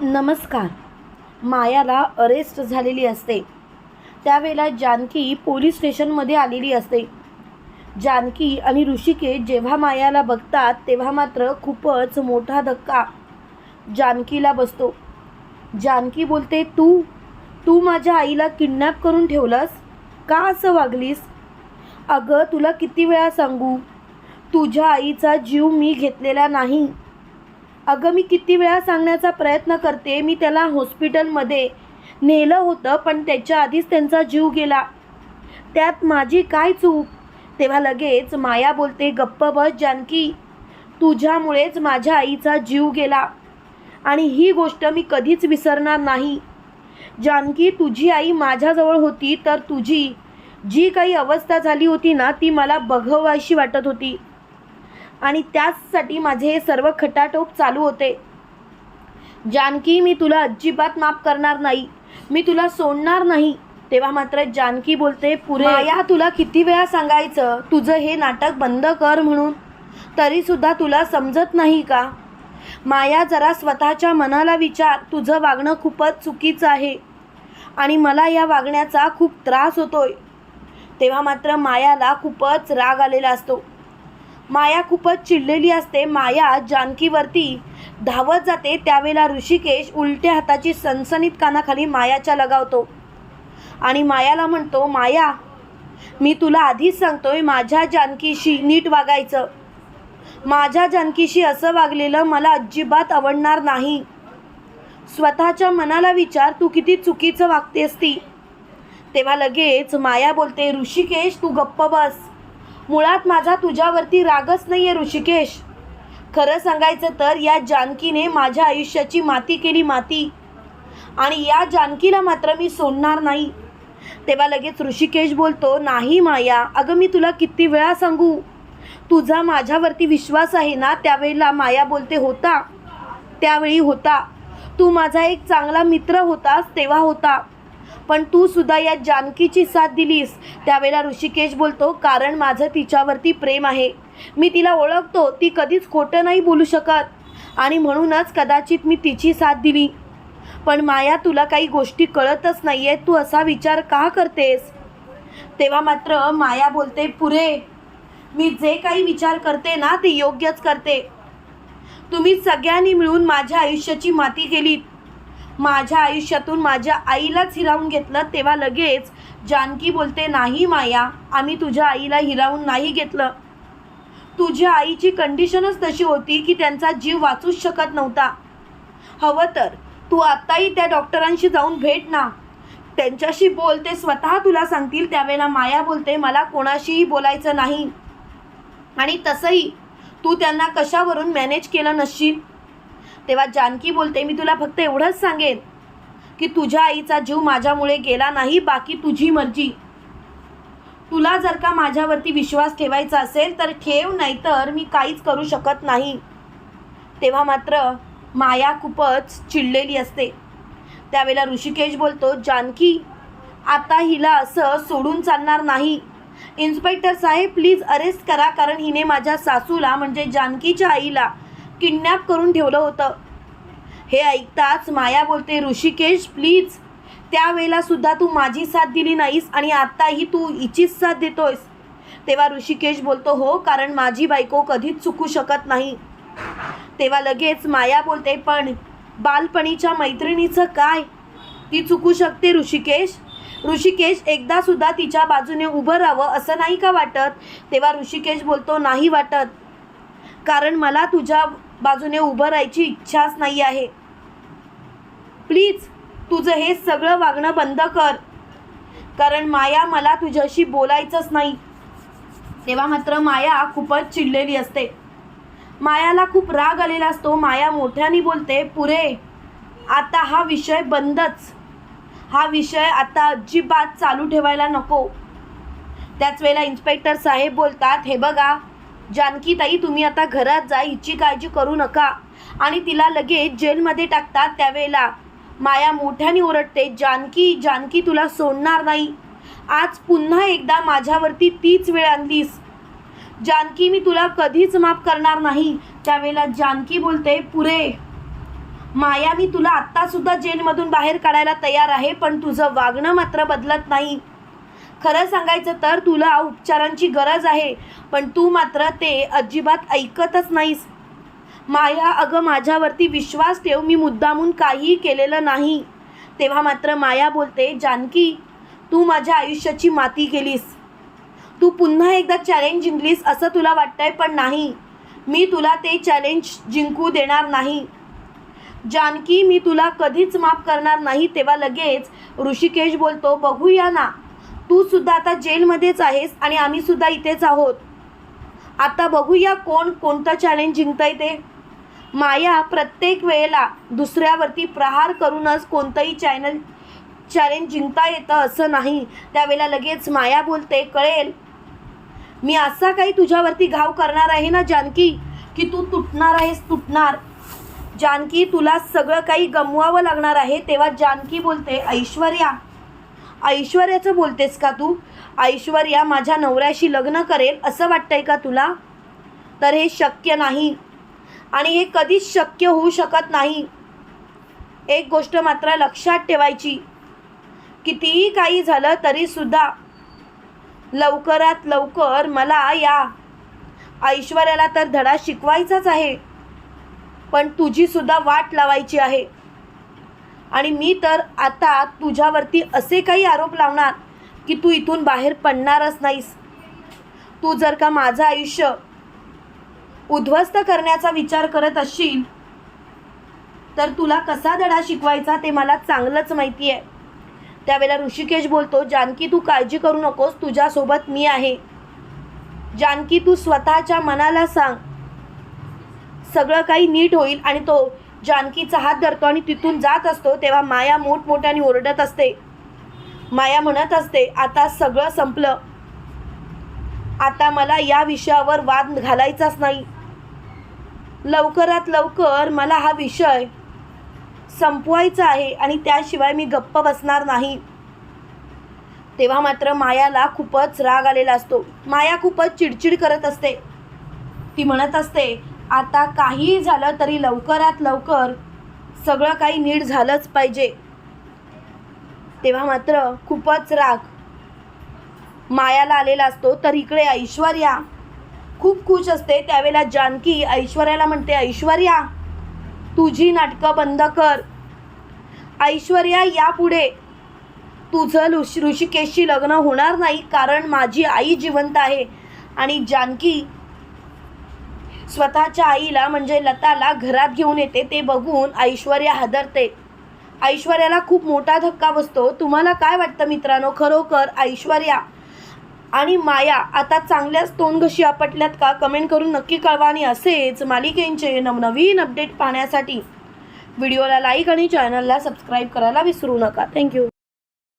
नमस्कार. मायाला अरेस्ट झालेली असते. त्यावेळेला जानकी पोलीस स्टेशनमध्ये आलेली असते. जानकी आणि ऋषिकेश जेव्हा मायाला बघतात तेव्हा मात्र खूपच मोठा धक्का जानकीला बसतो. जानकी बोलते तू तू माझ्या आईला किडनॅप करून ठेवलंस? का असं वागलीस? अगं तुला किती वेळा सांगू? तुझ्या आईचा जीव मी घेतलेला नाही. अगं मी किती वेळा सांगण्याचा प्रयत्न करते मी त्याला हॉस्पिटलमध्ये नेलं होतं पण त्याच्या आधीच त्यांचा जीव गेला. त्यात माझी काय चूक? तेव्हा लगेच माया बोलते गप्प बस जानकी. तुझ्यामुळेच माझ्या आईचा जीव गेला. आणि ही गोष्ट मी कधीच विसरणार नाही. जानकी तुझी आई माझ्याजवळ होती तर तुझी जी काही अवस्था झाली होती ना ती मला बघवायशी वाटत होती. आणि त्याचसाठी माझे हे सर्व खटाटोप चालू होते. जानकी मी तुला अजिबात माफ करणार नाही. मी तुला सोडणार नाही. तेव्हा मात्र जानकी बोलते पुरे माया तुला किती वेळा सांगायचं तुझं हे नाटक बंद कर म्हणून? तरीसुद्धा तुला समजत नाही का? माया जरा स्वतःच्या मनाला विचार तुझं वागणं खूपच चुकीचं आहे. आणि मला या वागण्याचा खूप त्रास होतोय. तेव्हा मात्र मायाला खूपच राग आलेला असतो. माया खूपच चिडलेली असते. माया जानकीवरती धावत जाते. त्यावेळेला ऋषिकेश उलट्या हाताची सनसनीत कानाखाली मायाच्या लगावतो. आणि मायाला म्हणतो माया मी तुला आधीच सांगतोय माझ्या जानकीशी नीट वागायचं. माझ्या जानकीशी असं वागलेलं मला अजिबात आवडणार नाही. स्वतःच्या मनाला विचार तू किती चुकीचं वागतेस ती. तेव्हा लगेच माया बोलते ऋषिकेश तू गप्प बस. मुळात माझा तुझ्यावरती रागच नाही आहे ऋषिकेश. खरं सांगायचं तर या जानकीने माझ्या आयुष्याची माती केली माती. आणि या जानकीला मात्र मी सोडणार नाही. तेव्हा लगेच ऋषिकेश बोलतो नाही माया अगं मी तुला किती वेळा सांगू? तुझा माझ्यावरती विश्वास आहे ना त्यावेळेला माया बोलते होता. त्यावेळी होता. तू माझा एक चांगला मित्र होतास तेव्हा होता. पण तू सुद्धा या जानकीची साथ दिलीस. त्यावेळेला ऋषिकेश बोलतो कारण माझं तिच्यावरती प्रेम आहे. मी तिला ओळखतो ती कधीच खोटं नाही बोलू शकत. आणि म्हणूनच कदाचित मी तिची साथ दिली. पण माया तुला काही गोष्टी कळतच नाही आहेत तू असा विचार का करतेस? तेव्हा मात्र माया बोलते पुरे मी जे काही विचार करते ना ते योग्यच करते. तुम्ही सगळ्यांनी मिळून माझ्या आयुष्याची माती केलीत. माझ्या आयुष्यातून माझ्या आईलाच हिरावून घेतलं तेव्हा लगेच जानकी बोलते नाही माया आम्ही तुझ्या आईला हिरावून नाही घेतलं. तुझ्या आईची कंडिशनच तशी होती की त्यांचा जीव वाचूच शकत नव्हता. हवं तर तू आत्ताही त्या डॉक्टरांशी जाऊन भेट ना. त्यांच्याशी बोल ते स्वतः तुला सांगतील त्यावेळेला माया बोलते मला कोणाशीही बोलायचं नाही. आणि तसंही तू त्यांना कशावरून मॅनेज केलं नसशील? तेव्हा जानकी बोलते मी तुला फक्त एवढंच सांगेन की तुझ्या आईचा जीव माझ्यामुळे गेला नाही बाकी तुझी मर्जी. तुला जर का माझ्यावरती विश्वास ठेवायचा असेल तर ठेव नाहीतर मी काहीच करू शकत नाही. तेव्हा मात्र माया खूपच चिडलेली असते. त्यावेळेला ऋषिकेश बोलतो जानकी आता हिला असं सोडून चालणार नाही. इन्स्पेक्टर साहेब प्लीज अरेस्ट करा कारण हिने माझ्या सासूला म्हणजे जानकीच्या आईला किडनॅप करून ठेवलं होतं. हे ऐकताच माया बोलते ऋषिकेश प्लीज त्यावेळेला सुद्धा तू माझी साथ दिली नाहीस आणि आत्ताही तू हिचीच साथ देतोयस. तेव्हा ऋषिकेश बोलतो हो कारण माझी बायको कधीच चुकू शकत नाही. तेव्हा लगेच माया बोलते पण बालपणीच्या मैत्रिणीचं काय? ती चुकू शकते ऋषिकेश? ऋषिकेश एकदा सुद्धा तिच्या बाजूने उभं राहावं असं नाही का वाटत? तेव्हा ऋषिकेश बोलतो नाही वाटत. कारण मला तुझ्या बाजूने उभं राहायची इच्छाच नाही आहे. प्लीज तुझं हे सगळं वागणं बंद कर. कारण माया मला तुझ्याशी बोलायचंच नाही. तेव्हा मात्र माया खूपच चिडलेली असते. मायाला खूप राग आलेला असतो. माया मोठ्याने बोलते पुरे आता हा विषय बंदच. हा विषय आता अजिबात चालू ठेवायला नको. त्याच वेळेला इन्स्पेक्टर साहेब बोलतात हे बघा जानकी ताई तुम्ही आता घरात जा हिची काळजी करू नका. आणि तिला लगेच जेलमध्ये टाकतात त्यावेळेला. माया मोठ्याने ओरडते जानकी जानकी तुला सोडणार नाही. आज पुन्हा एकदा माझ्यावरती तीच वेळ आणलीस. जानकी मी तुला कधीच माफ करणार नाही. त्यावेळेला जानकी बोलते पुरे माया मी तुला आत्तासुद्धा जेलमधून बाहेर काढायला तयार आहे पण तुझं वागणं मात्र बदलत नाही. खरं सांगायचं तर तुला उपचारांची गरज आहे पण तू मात्र ते अजिबात ऐकतच नाहीस. माया अगं माझ्यावरती विश्वास ठेव मी मुद्दामून काहीही केलेलं नाही. तेव्हा मात्र माया बोलते जानकी तू माझ्या आयुष्याची माती केलीस. तू पुन्हा एकदा चॅलेंज जिंकलीस असं तुला वाटतंय पण नाही. मी तुला ते चॅलेंज जिंकू देणार नाही. जानकी मी तुला कधीच माफ करणार नाही. तेव्हा लगेच ऋषिकेश बोलतो बघूया ना तू सुद्धा आता जेलमध्येच आहेस आणि आम्ही सुद्धा इथेच आहोत. आता बघूया कोण कोणतं चॅलेंज जिंकता येते माया प्रत्येक वेळेला दुसऱ्यावरती प्रहार करूनच कोणतंही चॅनल चॅलेंज जिंकता येतं असं नाही. त्यावेळेला लगेच माया बोलते कळेल. मी असा काही तुझ्यावरती घाव करणार आहे ना जानकी? की तू तुटणार आहेस तुटणार. जानकी तुला सगळं काही गमवावं लागणार आहे. तेव्हा जानकी बोलते ऐश्वर्या ऐश्वर्याचं बोलतेस का तू? ऐश्वर्या माझ्या नवऱ्याशी लग्न करेल असं वाटतंय का तुला? तर हे शक्य नाही. आणि हे कधीच शक्य होऊ शकत नाही. एक गोष्ट मात्र लक्षात ठेवायची. कितीही काही झालं तरीसुद्धा लवकरात लवकर मला या ऐश्वर्याला तर धडा शिकवायचाच आहे. पण तुझीसुद्धा वाट लावायची आहे. आणि मी तर आता तुझ्यावरती असे काही आरोप लावणार की तू इथून बाहेर पडणारच नाहीस. तू जर का माझं आयुष्य उद्ध्वस्त करण्याचा विचार करत असशील तर तुला कसा धडा शिकवायचा ते मला चांगलंच माहिती आहे त्यावेळेला ऋषिकेश बोलतो जानकी तू काळजी करू नकोस तुझ्यासोबत मी आहे. जानकी तू स्वतःच्या मनाला सांग. सगळं काही नीट होईल आणि तो जानकीचा हात धरतो आणि तिथून जात असतो तेव्हा माया मोठमोठ्याने ओरडत असते. माया म्हणत असते आता सगळं संपलं. आता मला या विषयावर वाद घालायचाच नाही. लवकरात लवकर मला हा विषय संपवायचा आहे आणि त्याशिवाय मी गप्प बसणार नाही. तेव्हा मात्र मायाला खूपच राग आलेला असतो. माया खूपच चिडचिड करत असते. ती म्हणत असते आता काहीही झालं तरी लवकरात लवकर सगळं काही नीट झालंच पाहिजे. तेव्हा मात्र खूपच राग मायाला आलेला असतो. तर इकडे ऐश्वर्या खूप खुश असते. त्यावेळेला जानकी ऐश्वर्याला म्हणते ऐश्वर्या तुझी नाटकं बंद कर. ऐश्वर्या यापुढे तुझं ऋषी ऋषिकेशशी लग्न होणार नाही. कारण माझी आई जिवंत आहे. आणि जानकी स्वतःच्या आईला म्हणजे लताला घरात घेऊन येते ते बघून ऐश्वर्या हादरते. ऐश्वर्याला खूप मोठा धक्का बसतो. तुम्हाला काय वाटतं मित्रांनो? खरोखर ऐश्वर्या आणि माया आता चांगल्याच तोंडघशी आपटल्यात का? कमेंट करून नक्की कळवा आणि असेच मालिकेंचे नवनवीन अपडेट पाहण्यासाठी. व्हिडिओला लाईक आणि चॅनलला सबस्क्राईब करायला विसरू नका. थँक्यू.